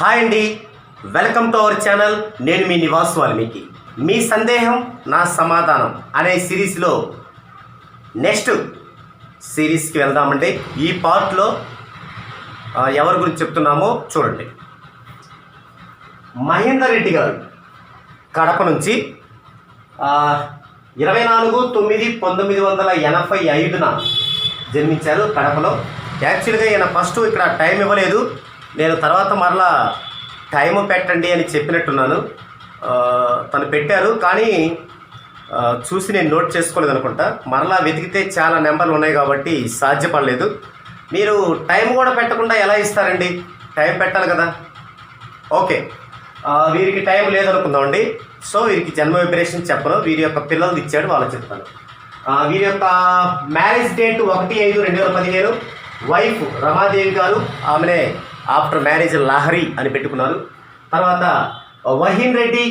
Hi అండి. Welcome to our channel. నేను మీ నివాస్ వాల్మీకి. మీ సందేహం నా సమాధానం అనే సిరీస్లో నెక్స్ట్ సిరీస్కి వెళ్దామండి. ఈ పార్ట్లో ఎవరి గురించి చెప్తున్నామో చూడండి. మహేందర్ రెడ్డి గారు కడప నుంచి ఇరవై నాలుగు తొమ్మిది పంతొమ్మిది వందల ఎనభై ఐదున జన్మించారు కడపలో. యాక్చువల్గా ఈయన ఫస్ట్ ఇక్కడ టైం ఇవ్వలేదు. నేను తర్వాత మరలా టైం పెట్టండి అని చెప్పినట్టున్నాను. తను పెట్టారు కానీ చూసి నేను నోట్ చేసుకోలేదు అనుకుంటా. మరలా వెతికితే చాలా నెంబర్లు ఉన్నాయి కాబట్టి సాధ్యపడలేదు. మీరు టైం కూడా పెట్టకుండా ఎలా ఇస్తారండి? టైం పెట్టాలి కదా? ఓకే. వీరికి టైం లేదనుకుందామండి. సో వీరికి జన్మ విపరేషన్ చెప్పను. వీరి యొక్క పిల్లలు ఇచ్చాడు వాళ్ళు చెప్తాను. వీరి యొక్క మ్యారేజ్ డేట్ ఒకటి ఐదు రెండు వేల పదిహేను. వైఫ్ రమాదేవి గారు ఆమెనే ఆఫ్టర్ మ్యారేజ్ లహరి అని పెట్టుకున్నారు. తర్వాత వహీన్ రెడ్డి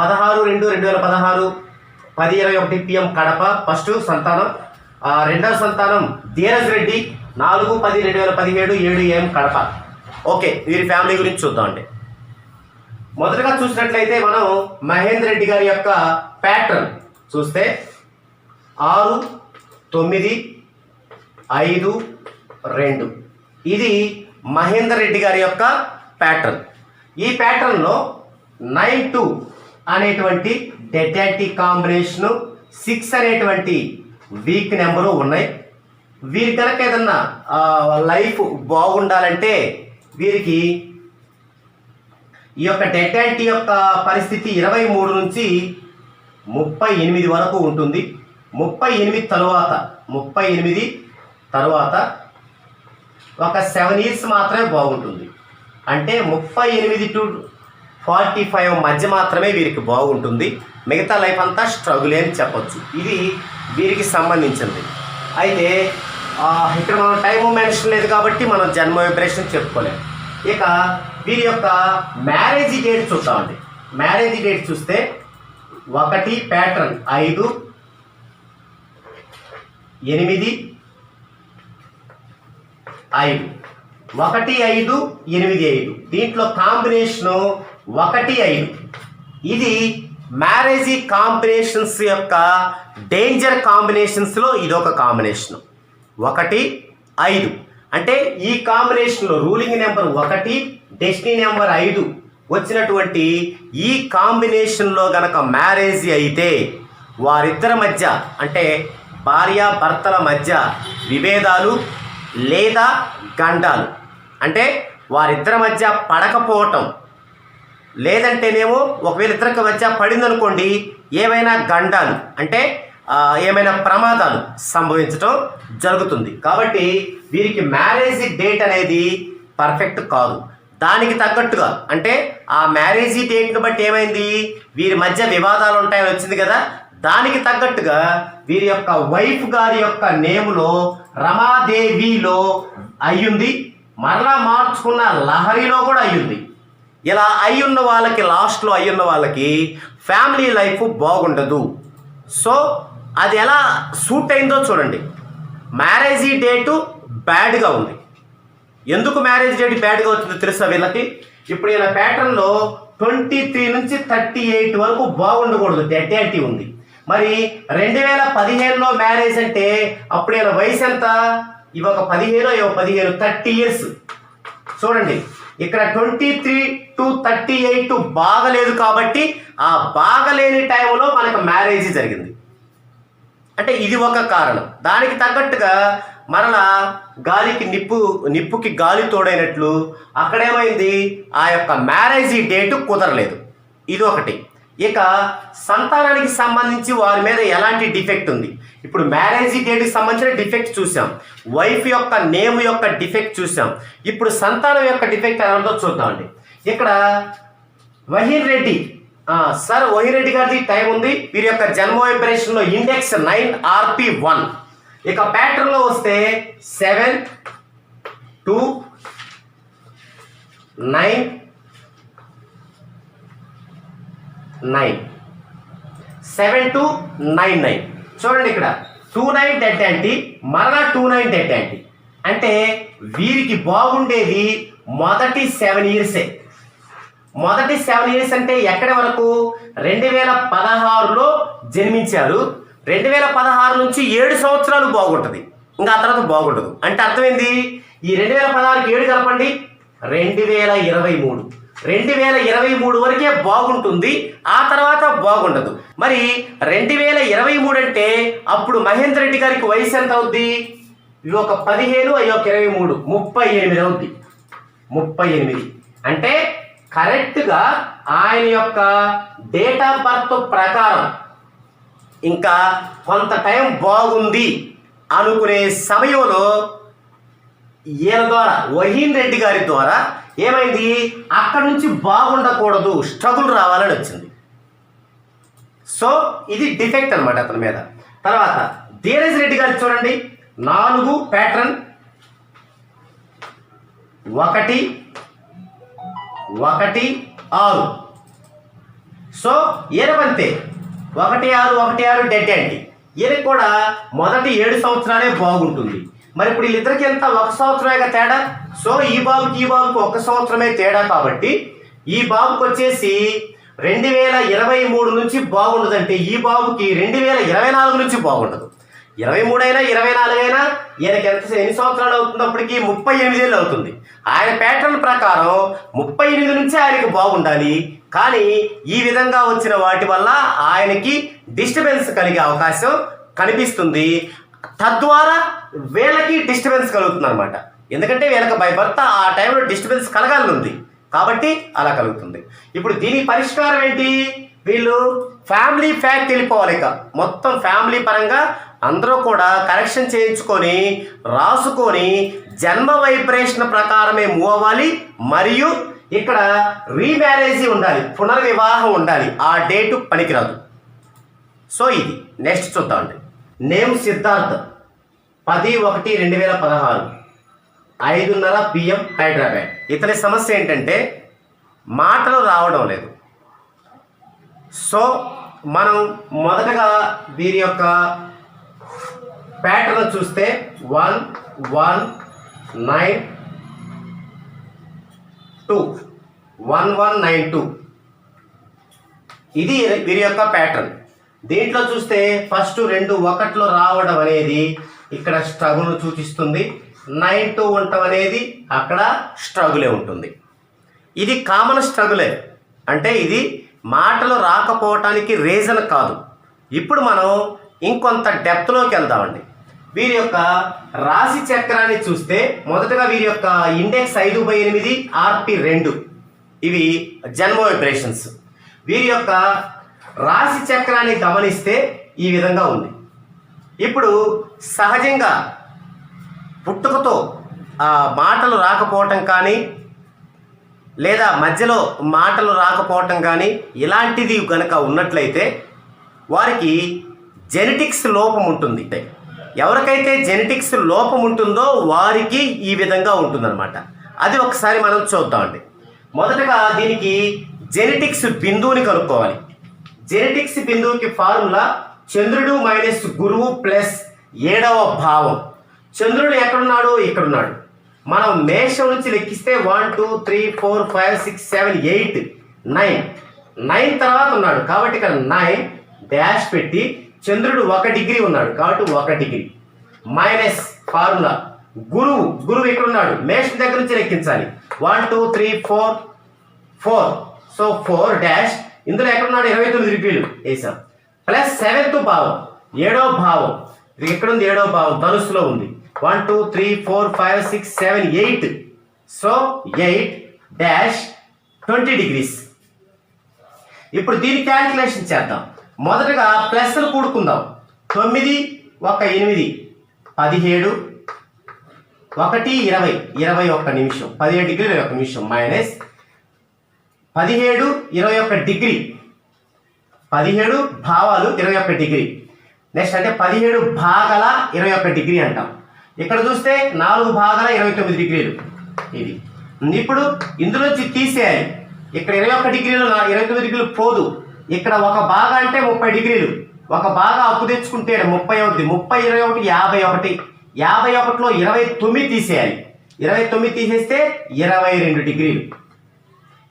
పదహారు రెండు రెండు వేల పదహారు పది ఇరవై ఒకటి పిఎం కడప ఫస్ట్ సంతానం. రెండవ సంతానం ధీరజ్ రెడ్డి నాలుగు పది రెండు వేల పదిహేడు ఏడు ఏం కడప. ఓకే వీరి ఫ్యామిలీ గురించి చూద్దామండి మొదటగా చూసినట్లయితే మనం మహేందర్ రెడ్డి గారి యొక్క ప్యాటర్న్ చూస్తే ఆరు తొమ్మిది ఐదు రెండు. ఇది మహేందర్ రెడ్డి గారి యొక్క ప్యాటర్న్ ఈ ప్యాటర్న్లో నైన్ టూ అనేటువంటి డెడ్ యాంటీ కాంబినేషను సిక్స్ అనేటువంటి వీక్ నెంబరు ఉన్నాయి. వీరి కనుక ఏదన్నా లైఫ్ బాగుండాలంటే వీరికి ఈ యొక్క డెడ్ యాంటీ యొక్క పరిస్థితి ఇరవై మూడు నుంచి ముప్పై ఎనిమిది వరకు ఉంటుంది. ముప్పై ఎనిమిది తరువాత ముప్పై ఎనిమిది తరువాత ఒక సెవెన్ ఇయర్స్ మాత్రమే బాగుంటుంది. అంటే ముప్పై ఎనిమిది టు ఫార్టీ ఫైవ్ మధ్య మాత్రమే వీరికి బాగుంటుంది. మిగతా లైఫ్ అంతా స్ట్రగుల్ అని చెప్పొచ్చు. ఇది వీరికి సంబంధించింది అయితే ఇక్కడ మనం టైం మెన్షన్ లేదు కాబట్టి మనం జన్మ విపరేషన్ చెప్పుకోలేము ఇక వీరి యొక్క మ్యారేజ్ డేట్ చూద్దామండి. మ్యారేజ్ డేట్ చూస్తే ఒకటి ప్యాటర్న్ ఐదు ఎనిమిది ఐదు. ఒకటి ఐదు ఎనిమిది ఐదు. దీంట్లో కాంబినేషను ఒకటి ఐదు. ఇది మ్యారేజీ కాంబినేషన్స్ యొక్క డేంజర్ కాంబినేషన్స్లో ఇదొక కాంబినేషన్. ఒకటి ఐదు. అంటే ఈ కాంబినేషన్లో రూలింగ్ నెంబర్ ఒకటి డెస్టినీ నెంబర్ ఐదు వచ్చినటువంటి ఈ కాంబినేషన్లో గనక మ్యారేజ్ అయితే వారిద్దరి మధ్య అంటే భార్య భర్తల మధ్య విభేదాలు లేదా గండాలు. అంటే వారిద్దరి మధ్య పడకపోవటం. లేదంటేనేమో ఒకవేళ ఇద్దరికి మధ్య పడిందనుకోండి ఏమైనా గండాలు అంటే ఏమైనా ప్రమాదాలు సంభవించటం జరుగుతుంది. కాబట్టి వీరికి మ్యారేజ్ డేట్ అనేది పర్ఫెక్ట్ కాదు. దానికి తగ్గట్టుగా అంటే ఆ మ్యారేజీ డేట్ను బట్టి ఏమైంది? వీరి మధ్య వివాదాలు ఉంటాయని వచ్చింది కదా దానికి తగ్గట్టుగా వీరి యొక్క వైఫ్ గారి యొక్క నేములో రమాదేవిలో అయ్యుంది. మరలా మార్చుకున్న లహరిలో కూడా అయ్యుంది. ఇలా అయ్యున్న ఉన్న వాళ్ళకి లాస్ట్లో అయ్యున్న వాళ్ళకి ఫ్యామిలీ లైఫ్ బాగుండదు. సో అది ఎలా సూట్ అయిందో చూడండి. మ్యారేజీ డేటు బ్యాడ్గా ఉంది. ఎందుకు మ్యారేజ్ డేట్ బ్యాడ్గా వచ్చిందో తెలుసా వీళ్ళకి? ఇప్పుడు ఈయన ప్యాటర్న్లో ట్వంటీ త్రీ నుంచి థర్టీ ఎయిట్ వరకు బాగుండకూడదు. డెడ్ ఉంది. మరి రెండు వేల పదిహేనులో మ్యారేజ్ అంటే అప్పుడు ఈయన వయసు ఎంత? ఇవి ఒక పదిహేను ఇవి పదిహేను థర్టీ ఇయర్స్. చూడండి ఇక్కడ twenty three to thirty eight బాగలేదు కాబట్టి ఆ బాగలేని టైంలో మనకు మ్యారేజ్ జరిగింది. అంటే ఇది ఒక కారణం. దానికి తగ్గట్టుగా మరలా గాలికి నిప్పు నిప్పుకి గాలి తోడైనట్లు అక్కడేమైంది? ఆ యొక్క మ్యారేజ్ డేటు కుదరలేదు. ఇది ఒకటి. ఇక సంతానానికి సంబంధించి వారి మీద ఎలాంటి డిఫెక్ట్ ఉంది? ఇప్పుడు మ్యారేజ్ డేట్కి సంబంధించిన డిఫెక్ట్ చూసాం. వైఫ్ యొక్క నేమ్ యొక్క డిఫెక్ట్ చూసాం. ఇప్పుడు సంతానం యొక్క డిఫెక్ట్ ఎలా చూద్దామండి ఇక్కడ వహీర్ రెడ్డి సార్ వహీర్ రెడ్డి గారిది టైం ఉంది. వీరి యొక్క జన్మ వైబ్రేషన్లో ఇండెక్స్ నైన్ ఆర్పి వన్ ఇక ప్యాటర్న్లో వస్తే seven two nine nine. Seven to nine nine. చూడండి ఇక్కడ. టూ నైన్ డెడ్ యాంటీ మరలా టూ నైన్ డెడ్ యాంటీ. అంటే వీరికి బాగుండేది మొదటి సెవెన్ ఇయర్సే. మొదటి సెవెన్ ఇయర్స్ అంటే ఎక్కడి వరకు? రెండు వేల పదహారులో జన్మించారు. రెండు వేల పదహారు నుంచి ఏడు సంవత్సరాలు బాగుంటుంది. ఇంకా ఆ తర్వాత బాగుండదు. అంటే అర్థమైంది? ఈ రెండు వేల పదహారుకి ఏడు కలపండి. రెండు వేల ఇరవై మూడు. రెండు వేల ఇరవై మూడు వరకే బాగుంటుంది ఆ తర్వాత బాగుండదు. మరి రెండు వేల ఇరవై మూడు అంటే అప్పుడు మహేందర్ రెడ్డి గారికి వయసు ఎంత అవుద్ది? ఇవి ఒక పదిహేను అయ్యి ఒక ఇరవై మూడు ముప్పై ఎనిమిది అవుద్ది. ముప్పై ఎనిమిది. అంటే కరెక్ట్గా ఆయన యొక్క డేట్ ఆఫ్ బర్త్ ప్రకారం ఇంకా కొంత టైం బాగుంది అనుకునే సమయంలో ఈయన ద్వారా వహీన్ రెడ్డి గారి ద్వారా ఏమైంది? అక్కడి నుంచి బాగుండకూడదు స్ట్రగుల్ రావాలని వచ్చింది. సో ఇది డిఫెక్ట్ అనమాట అతని మీద. తర్వాత ధీరజ్ రెడ్డి గారు చూడండి. నాలుగు ప్యాటర్న్. ఒకటి ఒకటి ఆరు. సో ఈయనకంతే ఒకటి ఆరు ఒకటి ఆరు డెడ్ అండి ఈయనకి కూడా మొదటి ఏడు సంవత్సరాలే బాగుంటుంది. మరి ఇప్పుడు వీళ్ళిద్దరికి ఎంత? ఒక సంవత్సరమేగా తేడా? సో ఈ బాబుకి ఈ బాబుకి ఒక సంవత్సరమే తేడా కాబట్టి ఈ బాబుకి వచ్చేసి రెండు వేల ఇరవై మూడు నుంచి బాగుండదంటే ఈ బాబుకి రెండు వేల ఇరవై నాలుగు నుంచి బాగుండదు. ఇరవై మూడు ఇరవై నాలుగు అయినా ఈయనకి ఎంత ఎన్ని సంవత్సరాలు అవుతున్నప్పటికీ ముప్పై ఎనిమిది ఏళ్ళు అవుతుంది. ఆయన ప్యాటర్న్ ప్రకారం ముప్పై ఎనిమిది నుంచి ఆయనకి బాగుండాలి. కానీ ఈ విధంగా వచ్చిన వాటి వల్ల ఆయనకి డిస్టర్బెన్స్ కలిగే అవకాశం కనిపిస్తుంది. తద్వారా వీళ్ళకి డిస్టర్బెన్స్ కలుగుతుంది అనమాట ఎందుకంటే వీళ్ళకి బై ఆ టైంలో డిస్టర్బెన్స్ కలగాలనుంది. కాబట్టి అలా కలుగుతుంది. ఇప్పుడు దీని పరిష్కారం ఏంటి? వీళ్ళు ఫ్యామిలీ ఫ్యాక్ట్ వెళ్ళిపోవాలి ఇక. మొత్తం ఫ్యామిలీ పరంగా అందరూ కూడా కరెక్షన్ చేయించుకొని రాసుకొని జన్మ వైబ్రేషన్ ప్రకారమే మూవ్ అవ్వాలి. మరియు ఇక్కడ రీమ్యారేజీ ఉండాలి. పునర్వివాహం ఉండాలి. ఆ డేటు పనికిరాదు. సో ఇది. నెక్స్ట్ చూద్దామండి. నేమ్ సిద్ధార్థ్. పది ఒకటి రెండు వేల పదహారు. ఐదున్నర పిఎం హైదరాబాద్. ఇతని సమస్య ఏంటంటే మాటలు రావడం లేదు. సో మనం మొదటగా వీరి యొక్క ప్యాటర్న్ చూస్తే one one nine two one one nine two ఇది వీరి యొక్క ప్యాటర్న్ దీంట్లో చూస్తే ఫస్ట్ రెండు ఒకట్లో రావడం అనేది ఇక్కడ స్ట్రగుల్ సూచిస్తుంది. నైన్ టూ ఉండటం అనేది అక్కడ స్ట్రగులే ఉంటుంది. ఇది కామన్ స్ట్రగులే అంటే ఇది మాటలు రాకపోవటానికి రీజన్ కాదు. ఇప్పుడు మనం ఇంకొంత డెప్త్లోకి వెళ్దామండి. వీరి యొక్క రాశి చక్రాన్ని చూస్తే మొదటగా వీరి యొక్క ఇండెక్స్ ఐదు బై ఎనిమిది ఆర్పి రెండు. ఇవి జన్మ వైబ్రేషన్స్ వీరి యొక్క రాశి చక్రాన్ని గమనిస్తే ఈ విధంగా ఉంది. ఇప్పుడు సహజంగా పుట్టుకతో మాటలు రాకపోవటం కానీ లేదా మధ్యలో మాటలు రాకపోవటం కానీ ఇలాంటిది కనుక ఉన్నట్లయితే వారికి జెనెటిక్స్ లోపం ఉంటుంది. ఎవరికైతే జెనెటిక్స్ లోపం ఉంటుందో వారికి ఈ విధంగా ఉంటుందన్నమాట. అది ఒకసారి మనం చూద్దామండి. మొదటగా దీనికి జెనెటిక్స్ బిందువుని కనుక్కోవాలి. జెనెటిక్స్ బిందువుకి ఫార్ములా చంద్రుడు మైనస్ గురువు ప్లస్ ఏడవ భావం. చంద్రుడు ఎక్కడున్నాడు? ఇక్కడున్నాడు. మనం మేషం నుంచి లెక్కిస్తే one two three four five six seven eight nine. Nine తర్వాత ఉన్నాడు. కాబట్టి ఇక్కడ నైన్ డాష్ పెట్టి చంద్రుడు ఒక డిగ్రీ ఉన్నాడు. కాబట్టి ఒక డిగ్రీ. Minus formula. గురువు గురువు ఇక్కడ ఉన్నాడు మేషం దగ్గర నుంచి లెక్కించాలి. One two three four four. So four dash ఇందులో ఎక్కడున్నాడు? ఇరవై తొమ్మిది రూపీలు వేసాం ప్లస్ సెవెంత్ భావం. ఏడో భావం. ఇది ఎక్కడుంది? ఏడో భావం. ధనుసులో ఉంది. One two three four five six seven eight so eight dash twenty degrees ఇప్పుడు దీని క్యాల్కులేషన్ చేద్దాం. మొదటగా ప్లస్లు కూడుకుందాం. తొమ్మిది ఒక ఎనిమిది. పదిహేడు ఒకటి ఇరవై. ఇరవై ఒక్క నిమిషం. పదిహేడు డిగ్రీ ఇరవై ఒక నిమిషం. మైనస్ పదిహేడు ఇరవై ఒక్క డిగ్రీ. పదిహేడు భావాలు ఇరవై ఒక్క డిగ్రీ. నెక్స్ట్ అంటే పదిహేడు భాగల ఇరవై ఒక్క డిగ్రీ అంటాం. ఇక్కడ చూస్తే నాలుగు భాగాల ఇరవై తొమ్మిది డిగ్రీలు. ఇది. ఇప్పుడు ఇందులోంచి తీసేయాలి. ఇక్కడ ఇరవై ఒక్క డిగ్రీలు ఇరవై తొమ్మిది డిగ్రీలు పోదు. ఇక్కడ ఒక బాగా అంటే ముప్పై డిగ్రీలు. ఒక బాగా అప్పు తెచ్చుకుంటే ముప్పై ఒకటి ముప్పై ఇరవై ఒకటి యాభై ఒకటి. యాభై ఒకటిలో ఇరవై తొమ్మిది తీసేయాలి. ఇరవై తొమ్మిది తీసేస్తే ఇరవై రెండు డిగ్రీలు.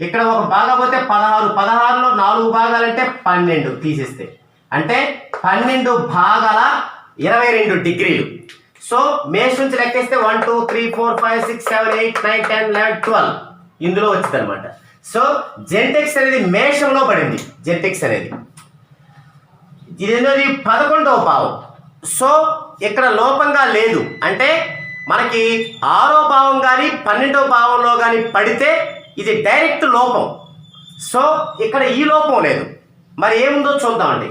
ఇక్కడ ఒక భాగం పోతే పదహారు. పదహారులో నాలుగు భాగాలంటే పన్నెండు తీసేస్తే. అంటే పన్నెండు భాగాల ఇరవై రెండు డిగ్రీలు. సో మేష్ నుంచి లెక్కేస్తే one two three four five six seven eight nine ten eleven twelve ఇందులో వచ్చింది అనమాట సో జెంటెక్స్ అనేది మేషంలో పడింది. జెంటెక్స్ అనేది. ఇది పదకొండవ భావం. సో ఇక్కడ లోపంగా లేదు. అంటే మనకి ఆరో భావం కానీ పన్నెండవ భావంలో కానీ పడితే ఇది డైరెక్ట్ లోపం. సో ఇక్కడ ఈ లోపం లేదు. మరి ఏముందో చూద్దామండి.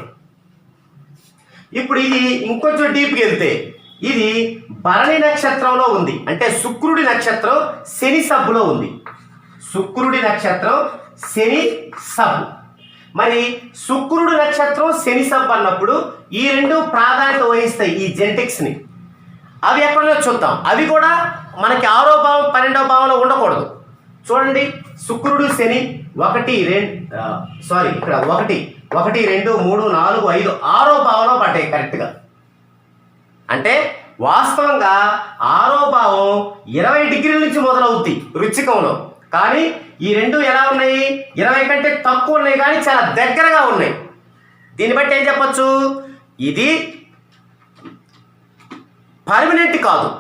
ఇప్పుడు ఇది ఇంకొంచెం డీప్కి వెళ్తే ఇది భరణి నక్షత్రంలో ఉంది. అంటే శుక్రుడి నక్షత్రం శని సబ్బులో ఉంది. శుక్రుడి నక్షత్రం శని సబ్బు. మరి శుక్రుడు నక్షత్రం శని సబ్బు అన్నప్పుడు ఈ రెండు ప్రాధాన్యత వహిస్తాయి ఈ జెనటిక్స్ని. అవి ఎక్కడో చూద్దాం. అవి కూడా మనకి ఆరో భావం పన్నెండో భావంలో ఉండకూడదు. చూడండి శుక్రుడు శని ఒకటి రెండు సారీ ఇక్కడ ఒకటి ఒకటి రెండు మూడు నాలుగు ఐదు ఆరో భావంలో పడ్డాయి కరెక్ట్గా అంటే వాస్తవంగా ఆరో భావం ఇరవై డిగ్రీల నుంచి మొదలవుద్ది రుచికంలో. కానీ ఈ రెండు ఎలా ఉన్నాయి? ఇరవై కంటే తక్కువ ఉన్నాయి కానీ చాలా దగ్గరగా ఉన్నాయి. దీన్ని బట్టి ఏం చెప్పచ్చు? ఇది పర్మనెంట్ కాదు.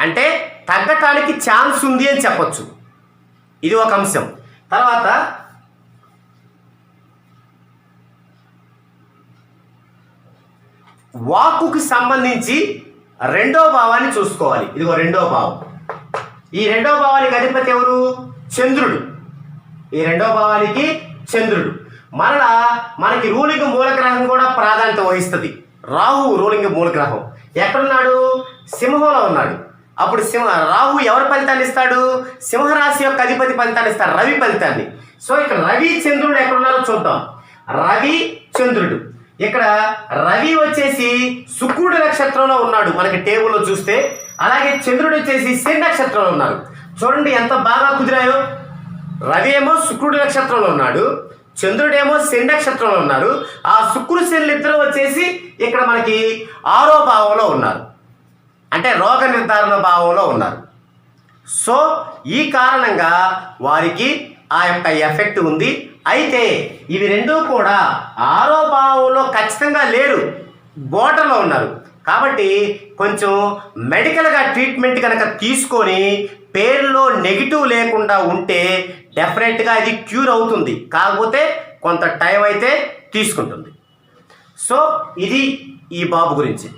అంటే తగ్గటానికి ఛాన్స్ ఉంది అని చెప్పొచ్చు. ఇది ఒక అంశం. తర్వాత వాక్కుకి సంబంధించి రెండో భావాన్ని చూసుకోవాలి. ఇదిగో రెండో భావం. ఈ రెండో భావానికి అధిపతి ఎవరు? చంద్రుడు. ఈ రెండో భావానికి చంద్రుడు. మరలా మనకి రూలింగ్ మూలగ్రహం కూడా ప్రాధాన్యత వహిస్తుంది. రాహు రూలింగ్ మూలగ్రహం. ఎక్కడున్నాడు? సింహంలో ఉన్నాడు. అప్పుడు సింహ రాహు ఎవరి ఫలితాన్ని ఇస్తాడు? సింహరాశి యొక్క అధిపతి ఫలితాన్ని ఇస్తాడు రవి ఫలితాన్ని. సో ఇక్కడ రవి చంద్రుడు ఎక్కడున్నారో చూద్దాం. రవి చంద్రుడు. ఇక్కడ రవి వచ్చేసి శుక్రుడు నక్షత్రంలో ఉన్నాడు. మనకి టేబుల్లో చూస్తే. అలాగే చంద్రుడు వచ్చేసి శని నక్షత్రంలో ఉన్నాడు. చూడండి ఎంత బాగా కుదిరాయో. రవి ఏమో శుక్రుడు నక్షత్రంలో ఉన్నాడు. చంద్రుడేమో శని నక్షత్రంలో ఉన్నారు ఆ శుక్రుడు శనులు ఇద్దరు వచ్చేసి ఇక్కడ మనకి ఆరో భావంలో ఉన్నారు. అంటే రోగ నిర్ధారణ భావంలో ఉన్నారు. సో ఈ కారణంగా వారికి ఆ యొక్క ఎఫెక్ట్ ఉంది. అయితే ఇవి రెండూ కూడా ఆరో భావంలో ఖచ్చితంగా లేరు. బోటలో ఉన్నారు. కాబట్టి కొంచెం మెడికల్గా ట్రీట్మెంట్ కనుక తీసుకొని పేరులో నెగిటివ్ లేకుండా ఉంటే డెఫినెట్గా ఇది క్యూర్ అవుతుంది. కాకపోతే కొంత టైం అయితే తీసుకుంటుంది. సో ఇది ఈ బాబు గురించి.